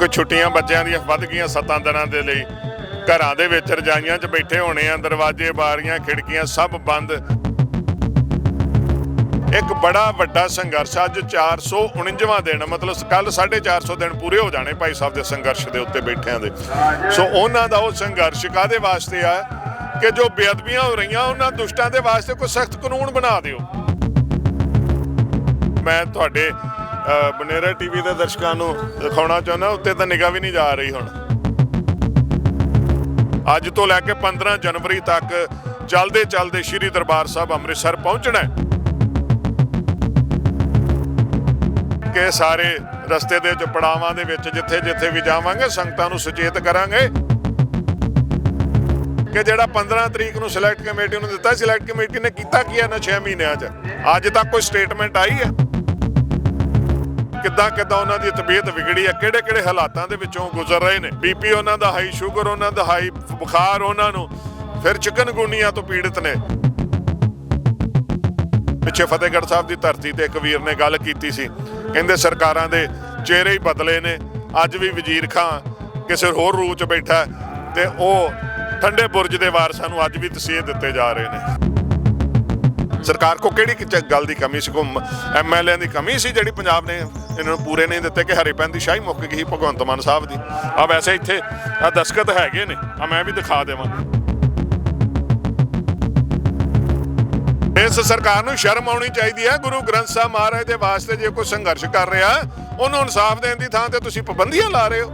ਕੋਈ ਛੁੱਟੀਆਂ ਬੱਚਿਆਂ ਦੀਆਂ ਵੱਧ ਗਈਆਂ ਸੱਤਾਂ ਦਿਨਾਂ ਦੇ ਲਈ। ਘਰਾਂ ਦੇ ਵਿੱਚ ਰਜਾਈਆਂ 'ਚ ਬੈਠੇ ਹੋਣੇ ਆ, ਦਰਵਾਜ਼ੇ, ਬਾਰੀਆਂ, ਖਿੜਕੀਆਂ ਸਭ ਬੰਦ। ਇੱਕ ਬੜਾ ਵੱਡਾ ਸੰਘਰਸ਼ ਅੱਜ 449ਵਾਂ ਦਿਨ, ਮਤਲਬ ਕੱਲ 450 ਦਿਨ ਪੂਰੇ ਹੋ ਜਾਣੇ ਭਾਈ ਸਾਹਿਬ ਦੇ ਸੰਘਰਸ਼ ਦੇ ਉੱਤੇ ਬੈਠਿਆਂ ਦੇ। ਸੋ ਉਹਨਾਂ ਦਾ ਉਹ ਸੰਘਰਸ਼ ਕਾਦੇ ਵਾਸਤੇ ਆ? ਕਿ ਜੋ ਬੇਅਦਬੀਆਂ ਹੋ ਰਹੀਆਂ, ਉਹਨਾਂ ਦੁਸ਼ਟਾਂ ਦੇ ਵਾਸਤੇ ਕੋਈ ਸਖਤ ਕਾਨੂੰਨ ਬਣਾ ਦਿਓ। ਮੈਂ ਤੁਹਾਡੇ ਬਨੇਰਾ ਟੀਵੀ ਦੇ ਦਰਸ਼ਕਾਂ ਨੂੰ ਦਿਖਾਉਣਾ ਚਾਹੁੰਦਾ, ਉੱਤੇ ਤਾਂ ਨਿਗਾਹ ਵੀ ਨਹੀਂ ਜਾ ਰਹੀ ਹੁਣ। ਅੱਜ ਤੋਂ ਲੈ ਕੇ 15 ਜਨਵਰੀ ਤੱਕ ਚੱਲਦੇ ਚੱਲਦੇ ਸ੍ਰੀ ਦਰਬਾਰ ਸਾਹਿਬ ਅੰਮ੍ਰਿਤਸਰ ਪਹੁੰਚਣਾ ਹੈ। ਕਿ ਸਾਰੇ ਰਸਤੇ ਦੇ ਵਿੱਚ, ਪੜਾਵਾਂ ਦੇ ਵਿੱਚ, ਜਿੱਥੇ ਜਿੱਥੇ ਵੀ ਜਾਵਾਂਗੇ, ਸੰਗਤਾਂ ਨੂੰ ਸੁਚੇਤ ਕਰਾਂਗੇ। ਕਿ ਜਿਹੜਾ 15 ਤਰੀਕ ਨੂੰ ਸਿਲੈਕਟ ਕਮੇਟੀ ਨੂੰ ਦਿੱਤਾ ਸਿਲੈਕਟ ਕਮੇਟੀ ਨੇ ਕੀਤਾ ਕੀ ਹੈ ਨਾ 6 ਮਹੀਨਿਆਂ 'ਚ? ਅੱਜ ਤੱਕ ਕੋਈ ਸਟੇਟਮੈਂਟ ਆਈ ਹੈ? ਕਿੱਦਾਂ ਕਿੱਦਾਂ ਉਹਨਾਂ ਦੀ ਤਬੀਅਤ ਵਿਗੜੀ ਹੈ ਕਿਹੜੇ ਕਿਹੜੇ ਹਾਲਾਤਾਂ ਦੇ ਵਿੱਚੋਂ ਗੁਜ਼ਰ ਰਹੇ ਨੇ? ਬੀਪੀ ਉਹਨਾਂ ਦਾ ਹਾਈ ਸ਼ੂਗਰ ਉਹਨਾਂ ਦਾ ਹਾਈ ਬੁਖਾਰ, ਉਹਨਾਂ ਨੂੰ ਫਿਰ ਚਿਕਨਗੁਨੀਆ ਤੋਂ ਪੀੜਤ ਨੇ। ਪਿੱਛੇ ਫਤਿਹਗੜ੍ਹ ਸਾਹਿਬ ਦੀ ਧਰਤੀ ਤੇ ਇੱਕ ਵੀਰ ਨੇ ਗੱਲ ਕੀਤੀ ਸੀ। ਕਹਿੰਦੇ ਸਰਕਾਰਾਂ ਦੇ ਚਿਹਰੇ ਹੀ ਬਦਲੇ ਨੇ। ਅੱਜ ਵੀ ਵਜ਼ੀਰ ਖਾਂ ਕਿਸੇ ਹੋਰ ਰੂਪ 'ਚ ਬੈਠਾ ਤੇ ਉਹ ਠੰਡੇ ਬੁਰਜ ਦੇ ਵਾਰਸਾਂ ਨੂੰ ਅੱਜ ਵੀ ਤਸੀਹੇ ਦਿੱਤੇ ਜਾ ਰਹੇ ਨੇ। ਸਰਕਾਰ ਕੋ ਕਿਹੜੀ ਗੱਲ ਦੀ ਕਮੀ ਸੀ? ਕੋ ਐਮਐਲਏ ਦੀ ਕਮੀ ਸੀ ਜਿਹੜੀ ਪੰਜਾਬ ਨੇ ਇਹਨਾਂ ਨੂੰ ਪੂਰੇ ਨਹੀਂ ਦਿੱਤੇ ਕਿ ਹਰੇ ਪੈਨ ਦੀ ਸ਼ਾਹੀ ਮੁੱਕ ਗਈ ਭਗਵੰਤ ਮਾਨ ਸਾਹਿਬ ਦੀ। ਆ ਵੈਸੇ ਇੱਥੇ ਆ ਦਸਖਤ ਹੈਗੇ ਨੇ ਆ ਮੈਂ ਵੀ ਦਿਖਾ ਦੇਵਾਂ। ਇਸ ਸਰਕਾਰ ਨੂੰ ਸ਼ਰਮ ਆਉਣੀ ਚਾਹੀਦੀ ਹੈ। ਗੁਰੂ ਗ੍ਰੰਥ ਸਾਹਿਬ ਮਹਾਰਾਜ ਦੇ ਵਾਸਤੇ ਜੇ ਕੋਈ ਸੰਘਰਸ਼ ਕਰ ਰਿਹਾ, ਉਹਨੂੰ ਇਨਸਾਫ ਦੇਣ ਦੀ ਥਾਂ ਤੇ ਤੁਸੀਂ ਪਾਬੰਦੀਆਂ ਲਾ ਰਹੇ ਹੋ।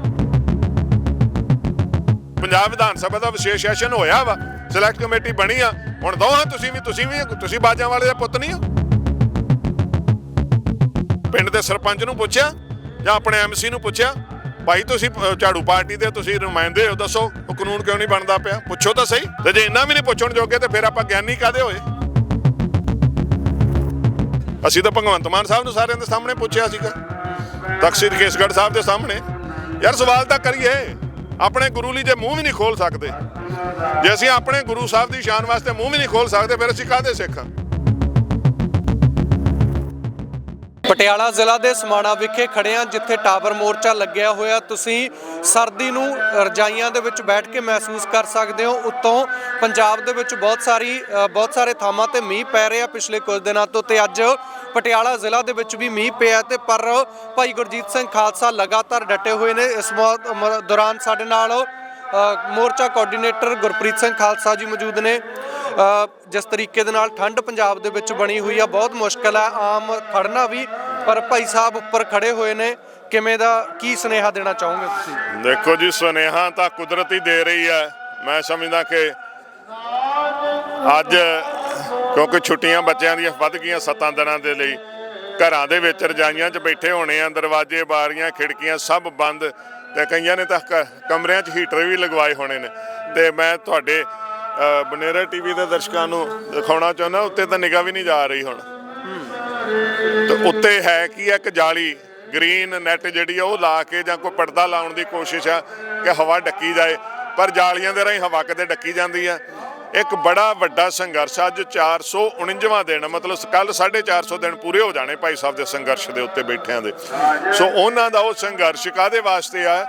ਪੰਜਾਬ ਵਿਧਾਨ ਸਭਾ ਦਾ ਵਿਸ਼ੇਸ਼ ਸੈਸ਼ਨ ਹੋਇਆ ਵਾ, ਸਿਲੈਕਟ ਕਮੇਟੀ ਬਣੀ ਆ। ਹੁਣ ਦੋਹਾਂ ਤੁਸੀਂ ਵੀ ਤੁਸੀਂ ਵੀ, ਤੁਸੀਂ ਬਾਜਾਂ ਵਾਲੇ ਦੇ ਪੁੱਤ ਨਹੀਂ ਹੋ। ਪਿੰਡ ਦੇ ਸਰਪੰਚ ਨੂੰ ਪੁੱਛਿਆ ਜਾਂ ਆਪਣੇ ਐਮਸੀ ਨੂੰ ਪੁੱਛਿਆ, ਭਾਈ ਤੁਸੀਂ ਝਾੜੂ ਪਾਰਟੀ ਦੇ ਤੁਸੀਂ ਨੁਮਾਇੰਦੇ ਹੋ, ਦੱਸੋ, ਉਹ ਕਾਨੂੰਨ ਕਿਉਂ ਨਹੀਂ ਬਣਦਾ ਪਿਆ? ਪੁੱਛੋ ਤਾਂ ਸਹੀ। ਤੇ ਜੇ ਇੰਨਾ ਵੀ ਨਹੀਂ ਪੁੱਛਣ ਜੋਗੇ ਤੇ ਫਿਰ ਆਪਾਂ ਗਿਆਨੀ ਕਾਦੇ ਹੋਏ? ਅਸੀਂ ਤਾਂ ਭਗਵੰਤ ਮਾਨ ਸਾਹਿਬ ਨੂੰ ਸਾਰਿਆਂ ਦੇ ਸਾਹਮਣੇ ਪੁੱਛਿਆ ਸੀਗਾ। ਤਖਸੀਰ ਕੇਸਗੜ੍ਹ ਸਾਹਿਬ ਦੇ ਸਾਹਮਣੇ। ਯਾਰ ਸਵਾਲ ਤਾਂ ਕਰੀਏ, ਆਪਣੇ ਗੁਰੂ ਲਈ ਜੇ ਮੂੰਹ ਵੀ ਨਹੀਂ ਖੋਲ ਸਕਦੇ, ਜੇ ਅਸੀਂ ਆਪਣੇ ਗੁਰੂ ਸਾਹਿਬ ਦੀ ਸ਼ਾਨ ਵਾਸਤੇ ਮੂੰਹ ਵੀ ਨਹੀਂ ਖੋਲ ਸਕਦੇ, ਫਿਰ ਅਸੀਂ ਕਾਹਦੇ ਸਿੱਖ ਪਟਿਆਲਾ ਜ਼ਿਲ੍ਹਾ ਦੇ ਸਮਾਣਾ ਵਿਖੇ ਖੜੇ ਹਾਂ, ਜਿੱਥੇ ਟਾਵਰ ਮੋਰਚਾ ਲੱਗਿਆ ਹੋਇਆ। ਤੁਸੀਂ ਸਰਦੀ ਨੂੰ ਰਜਾਈਆਂ ਦੇ ਵਿੱਚ ਬੈਠ ਕੇ ਮਹਿਸੂਸ ਕਰ ਸਕਦੇ ਹੋ। ਉੱਤੋਂ ਪੰਜਾਬ ਦੇ ਵਿੱਚ ਬਹੁਤ ਸਾਰੀ ਬਹੁਤ ਸਾਰੇ ਥਾਵਾਂ ਤੇ ਮੀਂਹ ਪੈ ਰਿਹਾ ਪਿਛਲੇ ਕੁਝ ਦਿਨਾਂ ਤੋਂ ਤੇ ਅੱਜ ਪਟਿਆਲਾ ਜ਼ਿਲ੍ਹਾ ਦੇ ਵਿੱਚ ਵੀ ਮੀਂਹ ਪਿਆ ਤੇ ਪਰ ਭਾਈ ਗੁਰਜੀਤ ਸਿੰਘ ਖਾਲਸਾ ਲਗਾਤਾਰ ਡਟੇ ਹੋਏ ਨੇ। ਇਸ ਮੌ- ਮ- ਦੌਰਾਨ ਸਾਡੇ ਨਾਲ ਮੋਰਚਾ ਕੋਆਰਡੀਨੇਟਰ ਗੁਰਪ੍ਰੀਤ ਸਿੰਘ ਖਾਲਸਾ ਜੀ ਮੌਜੂਦ ਨੇ। ਜਿਸ ਤਰੀਕੇ ਦੇ ਨਾਲ ਠੰਡ ਪੰਜਾਬ ਦੇ ਵਿੱਚ ਬਣੀ ਹੋਈ ਆ, ਬਹੁਤ ਮੁਸ਼ਕਲ ਹੈ ਆਮ ਖੜਨਾ ਵੀ, ਪਰ ਭਾਈ ਸਾਹਿਬ ਉੱਪਰ ਖੜੇ ਹੋਏ ਨੇ, ਕਿਵੇਂ ਦਾ, ਕੀ ਸੁਨੇਹਾ ਦੇਣਾ ਚਾਹੋਗੇ ਤੁਸੀਂ? ਦੇਖੋ ਜੀ, ਸੁਨੇਹਾ ਤਾਂ ਕੁਦਰਤ ਹੀ ਦੇ ਰਹੀ ਹੈ ਮੈਂ ਸਮਝਦਾ ਕਿ ਅੱਜ ਕਿਉਂਕਿ ਛੁੱਟੀਆਂ ਬੱਚਿਆਂ ਦੀਆਂ ਵੱਧ ਗਈਆਂ ਸੱਤਾਂ ਦਿਨਾਂ ਦੇ ਲਈ, ਘਰਾਂ ਦੇ ਵਿੱਚ ਰਜਾਈਆਂ 'ਚ ਬੈਠੇ ਹੋਣੇ ਆ, ਦਰਵਾਜ਼ੇ, ਬਾਰੀਆਂ, ਖਿੜਕੀਆਂ ਸਭ ਬੰਦ, ਤੇ ਕਈਆਂ ਨੇ ਤਾਂ ਕਮਰਿਆਂ 'ਚ ਹੀਟਰ ਵੀ ਲਗਵਾਏ ਹੋਣੇ ਨੇ, ਤੇ ਮੈਂ ਤੁਹਾਡੇ ਬਨੇਰਾ ਟੀਵੀ ਦੇ ਦਰਸ਼ਕਾਂ ਨੂੰ ਦਿਖਾਉਣਾ ਚਾਹੁੰਦਾ, ਉੱਤੇ ਤਾਂ ਨਿਗਾਹ ਵੀ ਨਹੀਂ ਜਾ ਰਹੀ ਹੁਣ। ਤੇ ਉੱਤੇ ਹੈ ਕੀ ਇੱਕ ਜਾਲੀ ਗ੍ਰੀਨ ਨੈਟ ਜਿਹੜੀ ਆ, ਉਹ ਲਾ ਕੇ ਜਾਂ ਕੋਈ ਪਰਦਾ ਲਾਉਣ ਦੀ ਕੋਸ਼ਿਸ਼ ਆ ਕਿ ਹਵਾ ਡੱਕੀ ਜਾਏ, ਪਰ ਜਾਲੀਆਂ ਦੇ ਰਾਹੀਂ ਹਵਾ ਕਿਤੇ ਡੱਕੀ ਜਾਂਦੀ ਆ। ਇੱਕ ਬੜਾ ਵੱਡਾ ਸੰਘਰਸ਼ ਅੱਜ 449ਵਾਂ ਦਿਨ, ਮਤਲਬ ਕੱਲ 450 ਦਿਨ ਪੂਰੇ ਹੋ ਜਾਣੇ ਭਾਈ ਸਾਹਿਬ ਦੇ ਸੰਘਰਸ਼ ਦੇ ਉੱਤੇ ਬੈਠਿਆਂ ਦੇ। ਸੋ ਉਹਨਾਂ ਦਾ ਉਹ ਸੰਘਰਸ਼ ਕਾਦੇ ਵਾਸਤੇ ਆ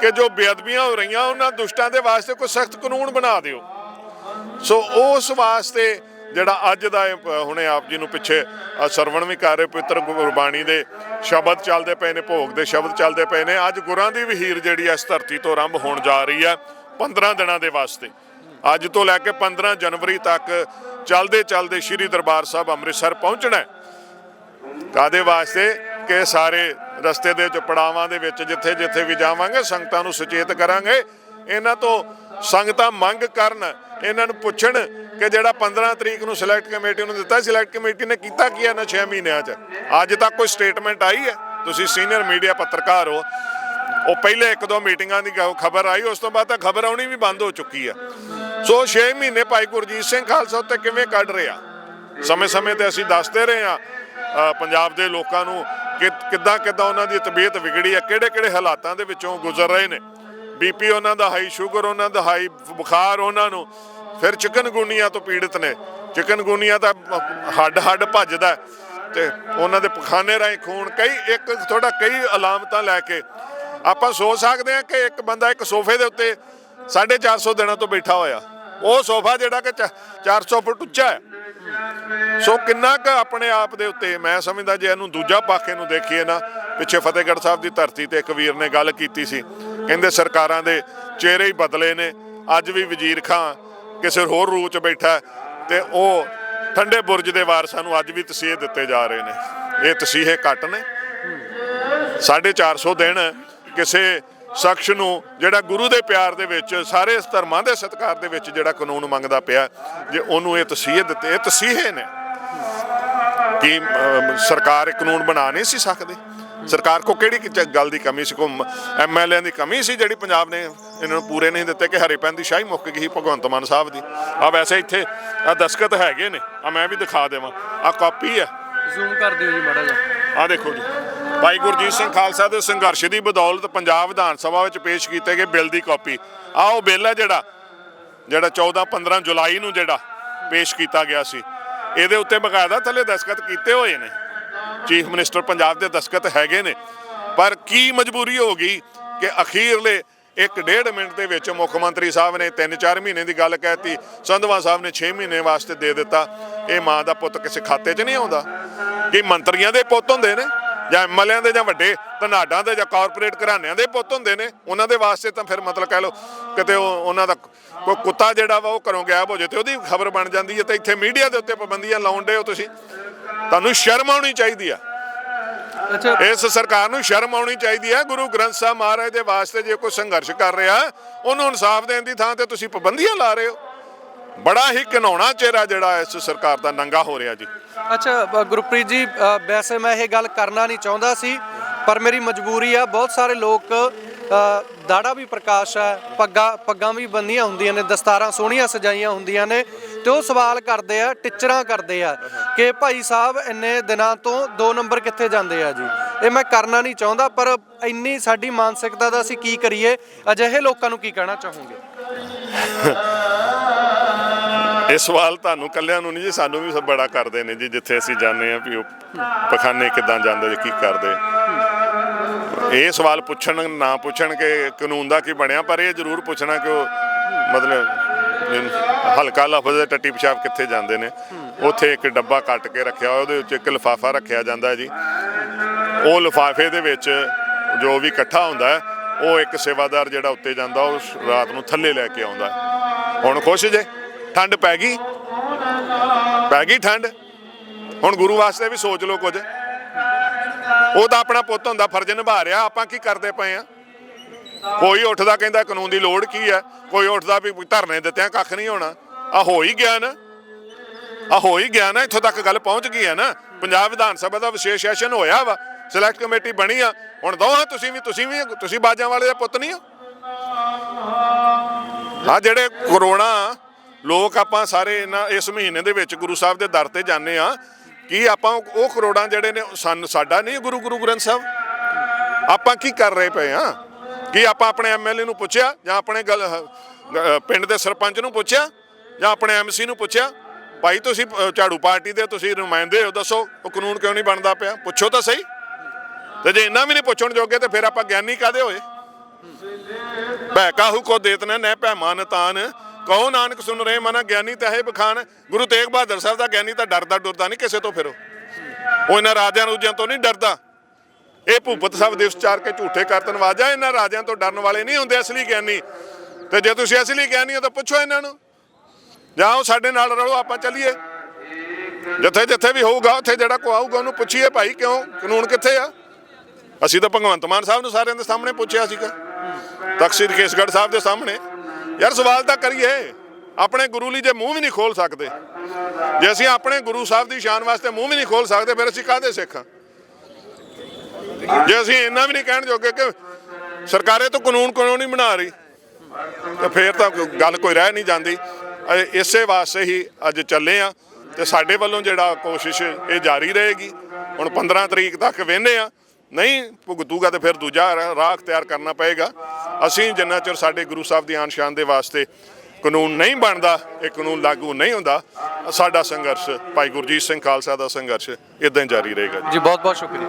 ਕਿ ਜੋ ਬੇਅਦਬੀਆਂ ਹੋ ਰਹੀਆਂ, ਉਹਨਾਂ ਦੁਸ਼ਟਾਂ ਦੇ ਵਾਸਤੇ ਕੋਈ ਸਖਤ ਕਾਨੂੰਨ ਬਣਾ ਦਿਓ। ਸੋ ਉਸ ਵਾਸਤੇ ਜਿਹੜਾ ਅੱਜ ਦਾ ਇਹ ਹੁਣੇ ਆਪ ਜੀ ਨੂੰ ਪਿੱਛੇ ਸਰਵਣ ਵੀ ਕਰ ਰਹੇ, ਪਵਿੱਤਰ ਗੁਰਬਾਣੀ ਦੇ ਸ਼ਬਦ ਚੱਲਦੇ ਪਏ ਨੇ, ਭੋਗ ਦੇ ਸ਼ਬਦ ਚੱਲਦੇ ਪਏ ਨੇ। ਅੱਜ ਗੁਰਾਂ ਦੀ ਵਹੀਰ ਜਿਹੜੀ ਇਸ ਧਰਤੀ ਤੋਂ ਆਰੰਭ ਹੋਣ ਜਾ ਰਹੀ ਹੈ 15 ਦਿਨਾਂ ਦੇ ਵਾਸਤੇ। ਅੱਜ ਤੋਂ ਲੈ ਕੇ 15 ਜਨਵਰੀ ਤੱਕ ਚੱਲਦੇ ਚੱਲਦੇ ਸ੍ਰੀ ਦਰਬਾਰ ਸਾਹਿਬ ਅੰਮ੍ਰਿਤਸਰ ਪਹੁੰਚਣਾ ਹੈ। ਕਾਦੇ ਵਾਸਤੇ? ਕਿ ਸਾਰੇ ਰਸਤੇ ਦੇ ਵਿੱਚ, ਪੜਾਵਾਂ ਦੇ ਵਿੱਚ, ਜਿੱਥੇ ਜਿੱਥੇ ਵੀ ਜਾਵਾਂਗੇ, ਸੰਗਤਾਂ ਨੂੰ ਸੁਚੇਤ ਕਰਾਂਗੇ। ਇਹਨਾਂ ਤੋਂ ਸੰਗਤਾਂ ਮੰਗ ਕਰਨ ਇਹਨਾਂ ਨੂੰ ਪੁੱਛਣ ਕਿ ਜਿਹੜਾ 15 ਤਰੀਕ ਨੂੰ ਸਿਲੈਕਟ ਕਮੇਟੀ ਨੂੰ ਦਿੱਤਾ ਸਿਲੈਕਟ ਕਮੇਟੀ ਨੇ ਕੀਤਾ ਕੀ ਹੈ ਨਾ 6 ਮਹੀਨਿਆਂ 'ਚ? ਅੱਜ ਤੱਕ ਕੋਈ ਸਟੇਟਮੈਂਟ ਆਈ ਹੈ? ਤੁਸੀਂ ਸੀਨੀਅਰ ਮੀਡੀਆ ਪੱਤਰਕਾਰ ਹੋ। ਉਹ ਪਹਿਲੇ ਇੱਕ ਦੋ ਮੀਟਿੰਗਾਂ ਦੀ ਖਬਰ ਆਈ, ਉਸ ਤੋਂ ਬਾਅਦ ਤਾਂ ਖਬਰ ਆਉਣੀ ਵੀ ਬੰਦ ਹੋ ਚੁੱਕੀ ਆ ਸੋ 6 ਮਹੀਨੇ ਭਾਈ ਗੁਰਜੀਤ ਸਿੰਘ ਖਾਲਸਾ ਉੱਤੇ ਕਿਵੇਂ ਕੱਢ ਰਿਹਾ? ਸਮੇਂ-ਸਮੇਂ ਤੇ ਅਸੀਂ ਦੱਸਦੇ ਰਹੇ ਆ ਪੰਜਾਬ ਦੇ ਲੋਕਾਂ ਨੂੰ ਕਿ ਕਿੱਦਾਂ ਕਿੱਦਾਂ ਉਹਨਾਂ ਦੀ ਤਬੀਅਤ ਵਿਗੜੀ ਹੈ, ਕਿਹੜੇ-ਕਿਹੜੇ ਹਾਲਾਤਾਂ ਦੇ ਵਿੱਚੋਂ ਗੁਜ਼ਰ ਰਹੇ ਨੇ। ਬੀਪੀ ਉਹਨਾਂ ਦਾ ਹਾਈ ਸ਼ੂਗਰ ਉਹਨਾਂ ਦਾ ਹਾਈ ਬੁਖਾਰ ਉਹਨਾਂ ਨੂੰ। ਫਿਰ ਚਿਕਨਗੁਨੀਆ ਤੋਂ ਪੀੜਤ ਨੇ। ਚਿਕਨਗੁਨੀਆ ਤਾਂ ਹੱਡ ਹੱਡ ਭੱਜਦਾ ਤੇ ਉਹਨਾਂ ਦੇ ਪਖਾਨੇ ਰਾਹੀਂ ਖੂਨ, ਕਈ ਇੱਕ ਥੋੜਾ ਕਈ ਅਲਾਮਤਾਂ ਲੈ ਕੇ ਆਪਾਂ ਸੋਚ ਸਕਦੇ ਹਾਂ ਕਿ ਇੱਕ ਬੰਦਾ ਇੱਕ ਸੋਫੇ ਦੇ ਉੱਤੇ 450 ਦਿਨਾਂ ਤੋਂ ਬੈਠਾ ਹੋਇਆ। ਉਹ ਸੋਫਾ ਜਿਹੜਾ ਕਿ 400 ਫੁੱਟ ਉੱਚਾ ਹੈ। ਸੋ ਕਿੰਨਾ ਕੁ ਆਪਣੇ ਆਪ ਦੇ ਉੱਤੇ, ਮੈਂ ਸਮਝਦਾ ਜੇ ਇਹਨੂੰ ਦੂਜਾ ਪੱਖ ਨੂੰ ਦੇਖੀਏ ਨਾ, ਪਿੱਛੇ ਫਤਿਹਗੜ੍ਹ ਸਾਹਿਬ ਦੀ ਧਰਤੀ ਤੇ ਇੱਕ ਵੀਰ ਨੇ ਗੱਲ ਕੀਤੀ ਸੀ। ਕਹਿੰਦੇ ਸਰਕਾਰਾਂ ਦੇ ਚਿਹਰੇ ਹੀ ਬਦਲੇ ਨੇ। ਅੱਜ ਵੀ ਵਜ਼ੀਰ ਖਾਂ ਕਿਸੇ ਹੋਰ ਰੂਪ 'ਚ ਬੈਠਾ ਹੈ ਤੇ ਉਹ ਠੰਡੇ ਬੁਰਜ ਦੇ ਵਾਰਸਾਂ ਨੂੰ ਅੱਜ ਵੀ ਤਸੀਹੇ ਦਿੱਤੇ ਜਾ ਰਹੇ ਨੇ। ਇਹ ਤਸੀਹੇ ਘੱਟ ਨੇ। 450 ਦਿਨ ਕਿਸੇ ਸ਼ਖਸ ਨੂੰ ਜਿਹੜਾ ਗੁਰੂ ਦੇ ਪਿਆਰ ਦੇ ਵਿੱਚ, ਸਾਰੇ ਧਰਮਾਂ ਦੇ ਸਤਿਕਾਰ ਦੇ ਵਿੱਚ ਜਿਹੜਾ ਕਾਨੂੰਨ ਮੰਗਦਾ ਪਿਆ, ਜੇ ਉਹਨੂੰ ਇਹ ਤਸੀਹੇ ਦਿੱਤੇ, ਇਹ ਤਸੀਹੇ ਨੇ। ਕਿ ਸਰਕਾਰ ਇਹ ਕਾਨੂੰਨ ਬਣਾ ਨਹੀਂ ਸੀ ਸਕਦੀ? ਸਰਕਾਰ ਕੋ ਕਿਹੜੀ ਕਿ- ਗੱਲ ਦੀ ਕਮੀ ਸੀ? ਕੋ ਐਮਐਲਏ ਦੀ ਕਮੀ ਸੀ ਜਿਹੜੀ ਪੰਜਾਬ ਨੇ ਇਹਨਾਂ ਨੂੰ ਪੂਰੇ ਨਹੀਂ ਦਿੱਤੇ ਕਿ ਹਰੇ ਪੈਨ ਦੀ ਸ਼ਾਹੀ ਮੁੱਕ ਗਈ ਸੀ ਭਗਵੰਤ ਮਾਨ ਸਾਹਿਬ ਦੀ। ਆ ਵੈਸੇ ਇੱਥੇ ਆ ਦਸਖਤ ਹੈਗੇ ਨੇ ਆ ਮੈਂ ਵੀ ਦਿਖਾ ਦੇਵਾਂ। ਆ ਕਾਪੀ ਆ ਜ਼ੂਮ ਕਰ ਦਿਓ ਜੀ ਮਾੜਾ ਜਿਹਾ। ਆ ਦੇਖੋ ਜੀ। ਭਾਈ ਗੁਰਜੀਤ ਸਿੰਘ ਖਾਲਸਾ ਦੇ ਸੰਘਰਸ਼ ਦੀ ਬਦੌਲਤ ਪੰਜਾਬ ਵਿਧਾਨ ਸਭਾ ਵਿੱਚ ਪੇਸ਼ ਕੀਤੇ ਗਏ ਬਿੱਲ ਦੀ ਕਾਪੀ। ਆ ਉਹ ਬਿੱਲ ਹੈ ਜਿਹੜਾ ਜਿਹੜਾ 14 15 ਜੁਲਾਈ ਨੂੰ ਜਿਹੜਾ ਪੇਸ਼ ਕੀਤਾ ਗਿਆ ਸੀ। ਇਹਦੇ ਉੱਤੇ ਬਕਾਇਦਾ ਥੱਲੇ ਦਸਖਤ ਕੀਤੇ ਹੋਏ ਨੇ। ਚੀਫ ਮਿਨਿਸਟਰ ਪੰਜਾਬ ਦੇ ਦਸਖਤ ਹੈਗੇ ਨੇ। ਪਰ ਕੀ ਮਜਬੂਰੀ ਹੋ ਗਈ ਕਿ ਅਖੀਰਲੇ ਇੱਕ ਡੇਢ ਮਿੰਟ ਦੇ ਵਿੱਚ ਮੁੱਖ ਮੰਤਰੀ ਸਾਹਿਬ ਨੇ 3-4 ਮਹੀਨੇ ਦੀ ਗੱਲ ਕਹਿਤੀ, ਸੰਧਵਾ ਸਾਹਿਬ ਨੇ 6 ਮਹੀਨੇ ਵਾਸਤੇ ਦੇ ਦਿੱਤਾ। ਇਹ ਮਾਂ ਦਾ ਪੁੱਤ ਕਿਸੇ ਖਾਤੇ 'ਚ ਨਹੀਂ ਆਉਂਦਾ। ਕਿ ਮੰਤਰੀਆਂ ਦੇ ਪੁੱਤ ਹੁੰਦੇ ਨੇ? ਜਾਂ ਐਮਐਲਏਆਂ ਦੇ ਜਾਂ ਵੱਡੇ ਧਨਾਡਾਂ ਦੇ ਜਾਂ ਕਾਰਪੋਰੇਟ ਘਰਾਣਿਆਂ ਦੇ ਪੁੱਤ ਹੁੰਦੇ ਨੇ? ਉਹਨਾਂ ਦੇ ਵਾਸਤੇ ਤਾਂ ਫਿਰ ਮਤਲਬ ਕਹਿ ਲਓ ਕਿਤੇ ਉਹਨਾਂ ਦਾ ਕੋਈ ਕੁੱਤਾ ਜਿਹੜਾ ਵਾ ਉਹ ਘਰੋਂ ਗਾਇਬ ਹੋ ਜਾਏ ਤੇ ਉਹਦੀ ਖਬਰ ਬਣ ਜਾਂਦੀ ਹੈ ਤੇ ਇੱਥੇ ਮੀਡੀਆ ਦੇ ਉੱਤੇ ਪਾਬੰਦੀਆਂ ਲਾਉਣ ਦੇ ਹੋ ਤੁਸੀਂ। ਤੁਹਾਨੂੰ ਸ਼ਰਮ ਆਉਣੀ ਚਾਹੀਦੀ ਆ। ਅੱਛਾ। ਇਸ ਸਰਕਾਰ ਨੂੰ ਸ਼ਰਮ ਆਉਣੀ ਚਾਹੀਦੀ ਹੈ ਗੁਰੂ ਗ੍ਰੰਥ ਸਾਹਿਬ ਮਹਾਰਾਜ ਦੇ ਵਾਸਤੇ ਜੇ ਕੋਈ ਸੰਘਰਸ਼ ਕਰ ਰਿਹਾ ਉਹਨੂੰ ਇਨਸਾਫ ਦੇਣ ਦੀ ਥਾਂ ਤੇ ਤੁਸੀਂ ਪਾਬੰਦੀਆਂ ਲਾ ਰਹੇ ਹੋ। ਬੜਾ ਹੀ ਘਿਨਾਉਣਾ ਚਿਹਰਾ ਜਿਹੜਾ ਇਸ ਸਰਕਾਰ ਦਾ ਨੰਗਾ ਹੋ ਰਿਹਾ ਜੀ। ਅੱਛਾ ਗੁਰਪ੍ਰੀਤ ਜੀ ਵੈਸੇ ਮੈਂ ਇਹ ਗੱਲ ਕਰਨਾ ਨਹੀਂ ਚਾਹੁੰਦਾ ਸੀ ਪਰ ਮੇਰੀ ਮਜਬੂਰੀ ਆ ਬਹੁਤ ਸਾਰੇ ਲੋਕ ਦਾੜਾ ਵੀ ਪ੍ਰਕਾਸ਼ ਹੈ ਪੱਗਾਂ ਪੱਗਾਂ ਵੀ ਬੰਨੀਆਂ ਹੁੰਦੀਆਂ ਨੇ ਦਸਤਾਰਾਂ ਸੋਹਣੀਆਂ ਸਜਾਈਆਂ ਹੁੰਦੀਆਂ ਨੇ ਤੇ ਉਹ ਸਵਾਲ ਕਰਦੇ ਆ, ਟਿਚਰਾਂ ਕਰਦੇ ਆ ਕਿ ਭਾਈ ਸਾਹਿਬ ਇੰਨੇ ਦਿਨਾਂ ਤੋਂ ਦੋ ਨੰਬਰ ਕਿੱਥੇ ਜਾਂਦੇ ਆ ਜੀ? ਇਹ ਮੈਂ ਕਰਨਾ ਨਹੀਂ ਚਾਹੁੰਦਾ, ਪਰ ਇੰਨੀ ਸਾਡੀ ਮਾਨਸਿਕਤਾ ਦਾ ਅਸੀਂ ਕੀ ਕਰੀਏ? ਅਜਿਹੇ ਲੋਕਾਂ ਨੂੰ ਕੀ ਕਹਿਣਾ ਚਾਹੋਗੇ? ਇਹ ਸਵਾਲ ਤੁਹਾਨੂੰ ਕੱਲਿਆਂ ਨੂੰ ਨਹੀਂ ਜੀ, ਸਾਨੂੰ ਵੀ ਬੜਾ ਕਰਦੇ ਨੇ ਜੀ, ਜਿੱਥੇ ਅਸੀਂ ਜਾਂਦੇ ਆ ਵੀ ਉਹ ਪਖਾਨੇ ਕਿੱਦਾਂ ਜਾਂਦੇ ਕੀ ਕਰਦੇ। ਇਹ ਸਵਾਲ ਪੁੱਛਣ, ਨਾ ਪੁੱਛਣ ਕਿ ਕਾਨੂੰਨ ਦਾ ਕੀ ਬਣਿਆ, ਪਰ ਇਹ ਜ਼ਰੂਰ ਪੁੱਛਣਾ ਕਿ ਉਹ ਮਤਲਬ ਹਲਕਾ ਲਫ਼ਜ਼ ਦੇ ਟੱਟੀ ਪਿਸ਼ਾਬ ਕਿੱਥੇ ਜਾਂਦੇ ਨੇ? ਉੱਥੇ ਇੱਕ ਡੱਬਾ ਕੱਟ ਕੇ ਰੱਖਿਆ ਹੋਇਆ, ਉਹਦੇ ਵਿੱਚ ਇੱਕ ਲਿਫਾਫਾ ਰੱਖਿਆ ਜਾਂਦਾ ਜੀ। ਉਹ ਲਿਫਾਫੇ ਦੇ ਵਿੱਚ ਜੋ ਵੀ ਇਕੱਠਾ ਹੁੰਦਾ ਉਹ ਇੱਕ ਸੇਵਾਦਾਰ ਜਿਹੜਾ ਉੱਤੇ ਜਾਂਦਾ, ਉਹ ਰਾਤ ਨੂੰ ਥੱਲੇ ਲੈ ਕੇ ਆਉਂਦਾ ਹੁਣ ਖੁਸ਼ ਜੇ? ਠੰਡ ਪੈ ਗਈ? ਪੈ ਗਈ ਠੰਡ? ਹੁਣ ਗੁਰੂ ਵਾਸਤੇ ਵੀ ਸੋਚ ਲਓ ਕੁਝ। ਉਹ ਤਾਂ ਆਪਣਾ ਪੁੱਤ ਹੁੰਦਾ, ਫਰਜ਼ ਨਿਭਾ ਰਿਹਾ, ਆਪਾਂ ਕੀ ਕਰਦੇ ਪਏ ਆ ਕੋਈ ਉੱਠਦਾ ਕਹਿੰਦਾ ਕਾਨੂੰਨ ਦੀ ਲੋੜ ਕੀ ਹੈ? ਕੋਈ ਉੱਠਦਾ ਵੀ ਧਰਨੇ ਦਿੱਤਿਆਂ ਕੱਖ ਨਹੀਂ ਹੋਣਾ। ਆ ਹੋ ਹੀ ਗਿਆ ਨਾ। ਆ ਹੋ ਹੀ ਗਿਆ ਨਾ, ਇੱਥੋਂ ਤੱਕ ਗੱਲ ਪਹੁੰਚ ਗਈ ਹੈ ਨਾ। ਪੰਜਾਬ ਵਿਧਾਨ ਸਭਾ ਦਾ ਵਿਸ਼ੇਸ਼ ਸੈਸ਼ਨ ਹੋਇਆ ਵਾ। ਸਿਲੈਕਟ ਕਮੇਟੀ ਬਣੀ ਆ। ਹੁਣ ਦੋਹਾਂ ਤੁਸੀਂ ਵੀ ਤੁਸੀਂ ਵੀ, ਤੁਸੀਂ ਬਾਜਾਂ ਵਾਲੇ ਦਾ ਪੁੱਤ ਨਹੀਂ ਹੋ? ਆ ਜਿਹੜੇ ਕਰੋਨਾ ਲੋਕ ਆਪਾਂ ਸਾਰੇ ਇਹਨਾਂ, ਇਸ ਮਹੀਨੇ ਦੇ ਵਿੱਚ ਗੁਰੂ ਸਾਹਿਬ ਦੇ ਦਰ ਤੇ ਜਾਂਦੇ ਆ, ਕੀ ਆਪਾਂ ਉਹ ਕਰੋੜਾਂ ਜਿਹੜੇ ਨੇ, ਸਾਨੂੰ ਸਾਡਾ ਨਹੀਂ ਗੁਰੂ ਗੁਰੂ ਗ੍ਰੰਥ ਸਾਹਿਬ? ਆਪਾਂ ਕੀ ਕਰ ਰਹੇ ਪਏ ਆ? ਕੀ ਆਪਾਂ ਆਪਣੇ ਐਮਐਲਏ ਨੂੰ ਪੁੱਛਿਆ? ਜਾਂ ਆਪਣੇ ਗੱਲ- ਪਿੰਡ ਦੇ ਸਰਪੰਚ ਨੂੰ ਪੁੱਛਿਆ? ਜਾਂ ਆਪਣੇ ਐਮਸੀ ਨੂੰ ਪੁੱਛਿਆ? ਭਾਈ, ਤੁਸੀਂ ਝਾੜੂ ਪਾਰਟੀ ਦੇ ਤੁਸੀਂ ਨੁਮਾਇੰਦੇ ਹੋ, ਦੱਸੋ, ਉਹ ਕਾਨੂੰਨ ਕਿਉਂ ਨਹੀਂ ਬਣਦਾ ਪਿਆ? ਪੁੱਛੋ ਤਾਂ ਸਹੀ। ਤੇ ਜੇ ਇੰਨਾ ਵੀ ਨਹੀਂ ਪੁੱਛਣ ਜੋਗੇ, ਤੇ ਫਿਰ ਆਪਾਂ ਗਿਆਨੀ ਕਾਦੇ ਹੋਏ? ਭੈ ਕਾਹੂ ਕੋ ਦੇਤਨਾ ਨਹਿ ਭੈ ਮਾਨ ਕਹੋ ਨਾਨਕ ਸੁਨ ਰਹੇ ਮਨ, ਗਿਆਨੀ ਤਹਿ ਬਖਾਨ। ਗੁਰੂ ਤੇਗ ਬਹਾਦਰ ਸਾਹਿਬ ਦਾ ਗਿਆਨੀ ਤਾਂ ਡਰਦਾ ਡਰਦਾ ਨਹੀਂ ਕਿਸੇ ਤੋਂ ਫਿਰੋ। ਉਹ ਇਹਨਾਂ ਰਾਜਿਆਂ ਰੂਜਿਆਂ ਤੋਂ ਨਹੀਂ ਡਰਦਾ। ਇਹ ਭੂਪਤ ਸਾਹਿਬ ਦੇ ਉਚਾਰ ਕੇ ਝੂਠੇ ਕਰਤਨ ਵਾਜਾ, ਇਹਨਾਂ ਰਾਜਿਆਂ ਤੋਂ ਡਰਨ ਵਾਲੇ ਨਹੀਂ ਹੁੰਦੇ ਅਸਲੀ ਗਿਆਨੀ। ਤੇ ਜੇ ਤੁਸੀਂ ਅਸਲੀ ਗਿਆਨੀ ਹੋ ਤਾਂ ਪੁੱਛੋ ਇਹਨਾਂ ਨੂੰ। ਜਾਓ ਸਾਡੇ ਨਾਲ ਰਲੋ, ਆਪਾਂ ਚੱਲੀਏ। ਜਿੱਥੇ ਜਿੱਥੇ ਵੀ ਹੋਊਗਾ, ਉੱਥੇ ਜਿਹੜਾ ਕੋ ਆਊਗਾ, ਉਹਨੂੰ ਪੁੱਛੀਏ ਭਾਈ ਕਿਉਂ, ਕਾਨੂੰਨ ਕਿੱਥੇ ਆ? ਅਸੀਂ ਤਾਂ ਭਗਵੰਤ ਮਾਨ ਸਾਹਿਬ ਨੂੰ ਸਾਰਿਆਂ ਦੇ ਸਾਹਮਣੇ ਪੁੱਛਿਆ ਸੀਗਾ। ਤਖਸੀਰ ਕੇਸਗੜ੍ਹ ਸਾਹਿਬ ਦੇ ਸਾਹਮਣੇ। ਯਾਰ ਸਵਾਲ ਤਾਂ ਕਰੀਏ। ਆਪਣੇ ਗੁਰੂ ਲਈ ਜੇ ਮੂੰਹ ਵੀ ਨਹੀਂ ਖੋਲ ਸਕਦੇ, ਜੇ ਅਸੀਂ ਆਪਣੇ ਗੁਰੂ ਸਾਹਿਬ ਦੀ ਸ਼ਾਨ ਵਾਸਤੇ ਮੂੰਹ ਵੀ ਨਹੀਂ ਖੋਲ ਸਕਦੇ, ਫਿਰ ਅਸੀਂ ਕਾਹਦੇ ਸਿੱਖ ਜੇ ਅਸੀਂ ਇੰਨਾ ਵੀ ਨਹੀਂ ਕਹਿਣ ਜੋਗੇ ਕਿ ਸਰਕਾਰੇ ਤੋਂ ਕਾਨੂੰਨ ਕਾਨੂੰਨ ਨਹੀਂ ਬਣਾ ਰਹੀ? ਤੇ ਫੇਰ ਤਾਂ ਗੱਲ ਕੋਈ ਰਹਿ ਨਹੀਂ ਜਾਂਦੀ। ਇਸੇ ਵਾਸਤੇ ਹੀ ਅੱਜ ਚੱਲੇ ਆ ਤੇ ਸਾਡੇ ਵੱਲੋਂ ਜਿਹੜਾ ਕੋਸ਼ਿਸ਼ ਇਹ ਜਾਰੀ ਰਹੇਗੀ, ਹੁਣ 15 ਤਰੀਕ ਤੱਕ ਵੇਨੇ ਆ ਨਹੀਂ ਭੁਗਤੂਗਾ ਤੇ ਫਿਰ ਦੂਜਾ ਰਾਹ ਤਿਆਰ ਕਰਨਾ ਪਏਗਾ। ਅਸੀਂ ਜਿੰਨਾ ਚਿਰ ਸਾਡੇ ਗੁਰੂ ਸਾਹਿਬ ਦੀ ਆਨ ਸ਼ਾਨ ਦੇ ਵਾਸਤੇ ਕਾਨੂੰਨ ਨਹੀਂ ਬਣਦਾ, ਇਹ ਕਾਨੂੰਨ ਲਾਗੂ ਨਹੀਂ ਹੁੰਦਾ, ਸਾਡਾ ਸੰਘਰਸ਼ ਭਾਈ ਗੁਰਜੀਤ ਸਿੰਘ ਖਾਲਸਾ ਦਾ ਸੰਘਰਸ਼ ਇਦਾਂ ਹੀ ਜਾਰੀ ਰਹੇਗਾ ਜੀ। ਬਹੁਤ ਬਹੁਤ ਸ਼ੁਕਰੀਆ।